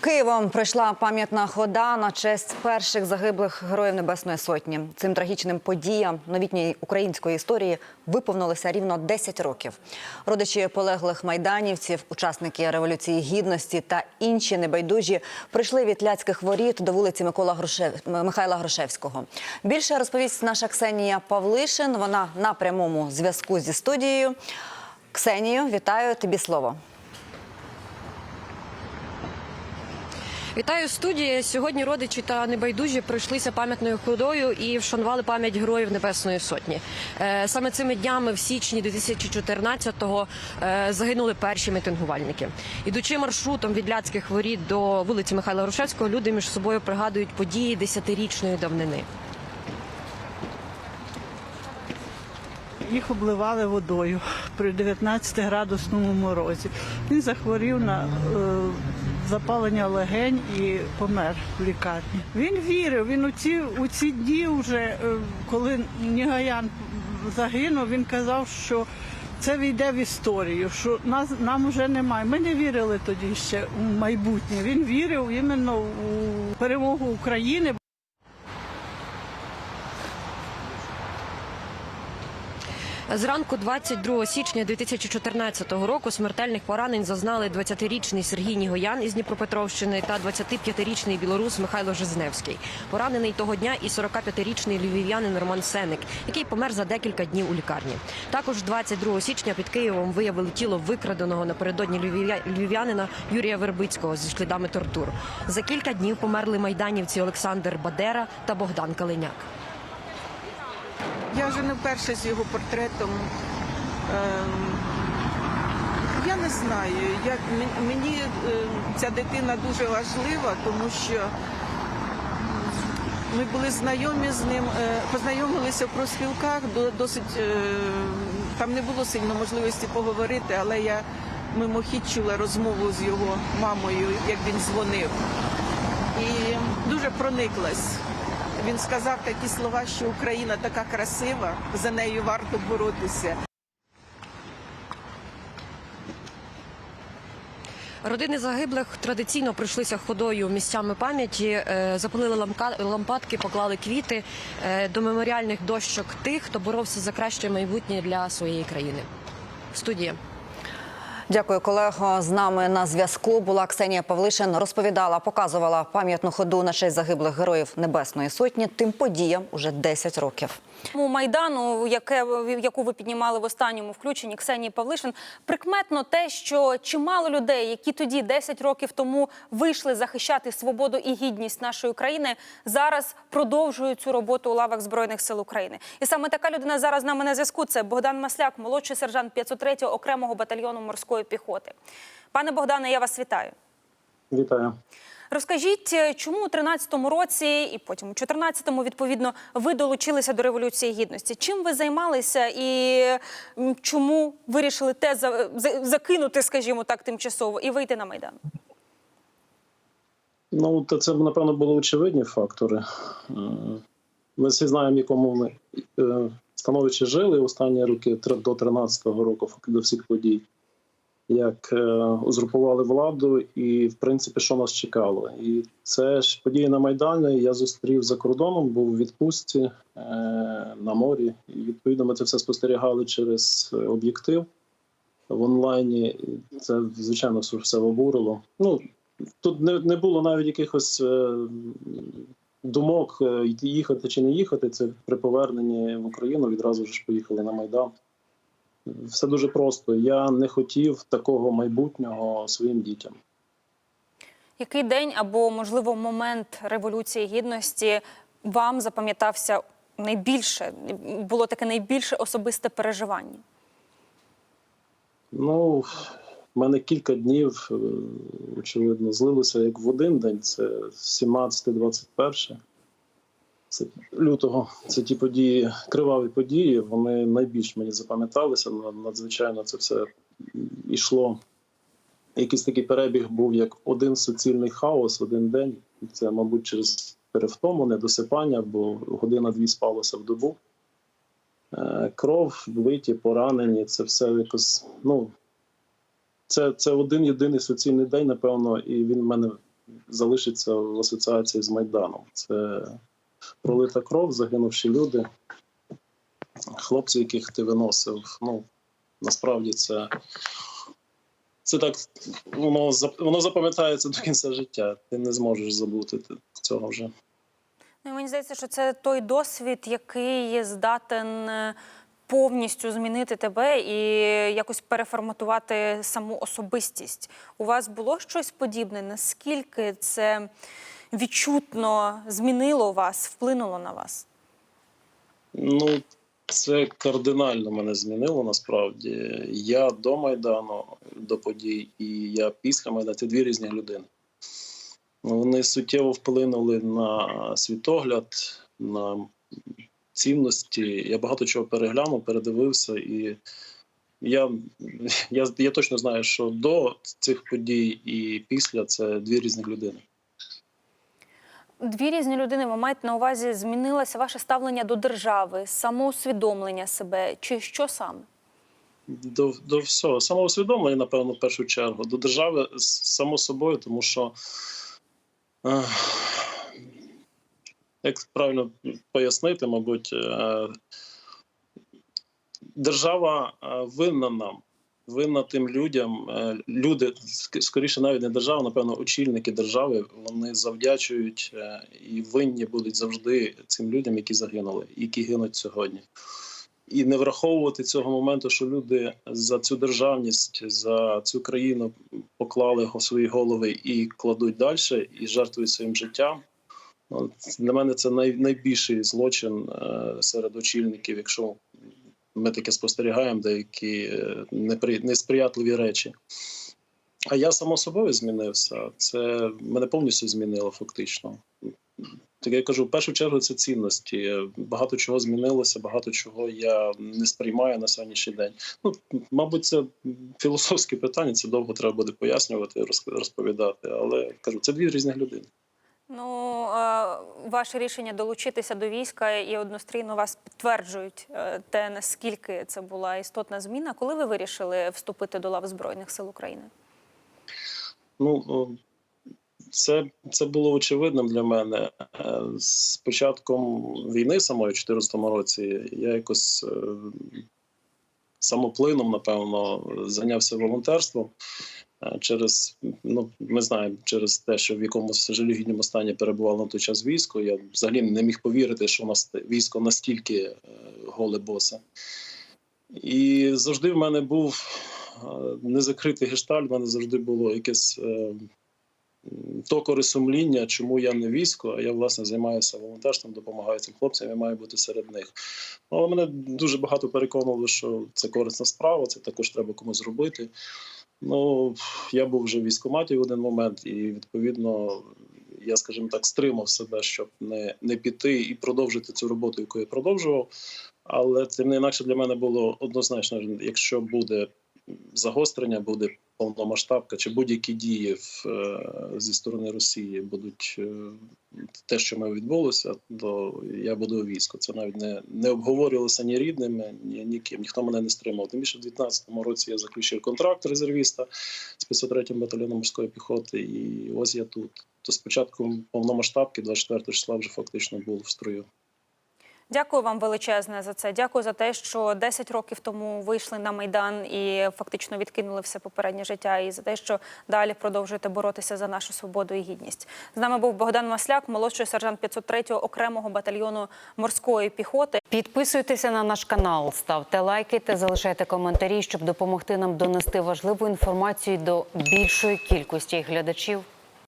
Києвом пройшла пам'ятна хода на честь перших загиблих героїв Небесної Сотні. Цим трагічним подіям новітньої української історії виповнилося рівно 10 років. Родичі полеглих майданівців, учасники революції гідності та інші небайдужі прийшли від ляцьких воріт до вулиці Микола Грушев... Михайла Грушевського. Більше розповість наша Ксенія Павлишин. Вона на прямому зв'язку зі студією. Ксенію, вітаю тобі слово. Вітаю студії. Сьогодні родичі та небайдужі пройшлися пам'ятною ходою і вшанували пам'ять героїв Небесної Сотні. Е, Саме цими днями в січні 2014-го е, загинули перші мітингувальники. Ідучи маршрутом від Ляцьких воріт до вулиці Михайла Грушевського, люди між собою пригадують події десятирічної давнини. Їх обливали водою при 19-градусному морозі. Він захворів на е, запалення легень і помер в лікарні. Він вірив. Він у ці, у ці дні, вже, е, коли Нігаян загинув, він казав, що це війде в історію, що нас нам вже немає. Ми не вірили тоді ще у майбутнє. Він вірив іменно у перемогу України. Зранку 22 січня 2014 року смертельних поранень зазнали 20-річний Сергій Нігоян із Дніпропетровщини та 25-річний білорус Михайло Жизневський. Поранений того дня і 45-річний львів'янин Роман Сеник, який помер за декілька днів у лікарні. Також 22 січня під Києвом виявили тіло викраденого напередодні львів'янина Юрія Вербицького зі слідами тортур. За кілька днів померли майданівці Олександр Бадера та Богдан Калиняк. Я вже не вперше з його портретом. Ем, Я не знаю. Я, мені е, ця дитина дуже важлива, тому що ми були знайомі з ним, е, познайомилися в профспілках, досить е, там не було сильно можливості поговорити, але я мимохідь чула розмову з його мамою, як він дзвонив. І дуже прониклась. Він сказав такі слова, що Україна така красива, за нею варто боротися. Родини загиблих традиційно пройшлися ходою місцями пам'яті, е, запалили лампадки, поклали квіти е, до меморіальних дощок тих, хто боровся за краще майбутнє для своєї країни. Студія. Дякую, колего. З нами на зв'язку була Ксенія Павлишин. Розповідала, показувала пам'ятну ходу на честь загиблих героїв Небесної Сотні. Тим подіям уже 10 років. Тому майдану, яке яку ви піднімали в останньому включенні Ксенії Павлишин, прикметно те, що чимало людей, які тоді 10 років тому вийшли захищати свободу і гідність нашої країни, зараз продовжують цю роботу у лавах збройних сил України. І саме така людина зараз з нами на зв'язку. Це Богдан Масляк, молодший сержант 503-го окремого батальйону морської піхоти. Пане Богдане, я вас вітаю. Вітаю. Розкажіть, е, чому у 13-му році і потім у 14-му, відповідно, ви долучилися до Революції Гідності? Чим ви займалися і чому вирішили те за- за- закинути, скажімо так, тимчасово і вийти на Майдан? Ну, то це напевно були очевидні фактори. Е, Ми всі знаємо, в якому ми е, становищі жили останні роки до 13-го року, до всіх подій, як е, узурпували владу, і в принципі, що нас чекало. І це ж події на Майдані. Я зустрів за кордоном, був у відпустці е, на морі. І відповідно ми це все спостерігали через е, об'єктив в онлайні. Це звичайно все- обурило. Ну тут не, не було навіть якихось думок їхати чи не їхати. Це при поверненні в Україну відразу ж поїхали на Майдан. Все дуже просто. Я не хотів такого майбутнього своїм дітям. Який день або, можливо, момент Революції Гідності вам запам'ятався найбільше? Було таке найбільше особисте переживання? Ну, в мене кілька днів, е, очевидно, злилося як в один день. Це 17-21 це лютого. Це ті події, криваві події. Вони найбільш мені запам'яталися. Над- Надзвичайно це все йшло. Якийсь такий перебіг був як один суцільний хаос, один день. Це, мабуть, через перевтому, недосипання, бо година-дві спалося в добу. Е, Кров, вбиті, поранені, це все якось. Ну, це, це один єдиний суцільний день, напевно, і він в мене залишиться в асоціації з Майданом. Це пролита кров, загинувші люди, хлопці, яких ти виносив. Ну, насправді це. Це так, воно, воно запам'ятається до кінця життя. Ти не зможеш забути цього вже. Ну, мені здається, що це той досвід, який здатен е, повністю змінити тебе і якось переформатувати саму особистість. У вас було щось подібне? Наскільки це відчутно змінило вас, вплинуло на вас? Ну, це кардинально мене змінило насправді. Я до Майдану, до подій, і я після Майдану це дві різні людини. Вони суттєво вплинули на світогляд, на цінності. Я багато чого переглянув, передивився, і я, я, я точно знаю, що до цих подій і після це дві різні людини. Дві різні людини, ви маєте на увазі, змінилося ваше ставлення до держави, самоусвідомлення себе, чи що саме? До, до всього. Самоусвідомлення, напевно, в першу чергу, до держави само собою, тому що е, як правильно пояснити, мабуть, е, держава е, винна нам, винна тим людям. Е, люди, скоріше, навіть не держава, напевно, очільники держави, вони завдячують е, і винні будуть завжди цим людям, які загинули, які гинуть сьогодні і не враховувати цього моменту, що люди за цю державність, за цю країну поклали го- свої голови і кладуть далі, і жертвують своїм життям. От, Для мене це найбільший злочин е, серед очільників, якщо ми таке спостерігаємо, деякі е, несприятливі речі. А я само собою змінився. Це мене повністю змінило фактично. Так я кажу, в першу чергу це цінності. Багато чого змінилося, багато чого я не сприймаю на сьогоднішній день. Ну, мабуть, це філософське питання, це довго треба буде пояснювати, роз- розповідати. Але кажу, це дві різних людини. Ну, е, ваше рішення долучитися до війська і однострійно вас підтверджують е, те, наскільки це була істотна зміна. Коли ви вирішили вступити до лав Збройних сил України? Ну це, це було очевидним для мене. Е, З початком війни самої в 2014 році я якось самоплином, напевно, зайнявся волонтерством. Е, Через ну ми знаємо, через те, що в якомусь жалюгідному стані перебувало на той час військо. Я взагалі не міг повірити, що у нас військо настільки е, голе босе. І завжди в мене був е, незакритий гештальт, в мене завжди було якесь е, м, токори сумління, чому я не військо, а я власне займаюся волонтерством, допомагаю цим хлопцям, я маю бути серед них. Ну, Але мене дуже багато переконувало, що це корисна справа, це також треба комусь зробити. Ну, я був вже в військкоматі в один момент, і відповідно я, скажімо так, стримав себе, щоб не, не піти і продовжити цю роботу, яку я продовжував. Але тим не інакше для мене було однозначно, якщо буде загострення, буде повномасштабка чи будь-які дії в, е, зі сторони Росії будуть е, те, що ми відбулося, то я буду у війську. Це навіть не, не обговорювалося ні рідними, ні ніким. Ніхто мене не стримав. Тим більше в 19-му році я заключив контракт резервіста з 503-м батальйоном морської піхоти, і ось я тут. То спочатку повномасштабки, 24 числа, вже фактично був в строю. Дякую вам величезне за це. Дякую за те, що 10 років тому вийшли на майдан і фактично відкинули все попереднє життя, і за те, що далі продовжуєте боротися за нашу свободу і гідність. З нами був Богдан Масляк, молодший сержант 503-го окремого батальйону морської піхоти. Підписуйтеся на наш канал, ставте лайки та залишайте коментарі, щоб допомогти нам донести важливу інформацію до більшої кількості глядачів.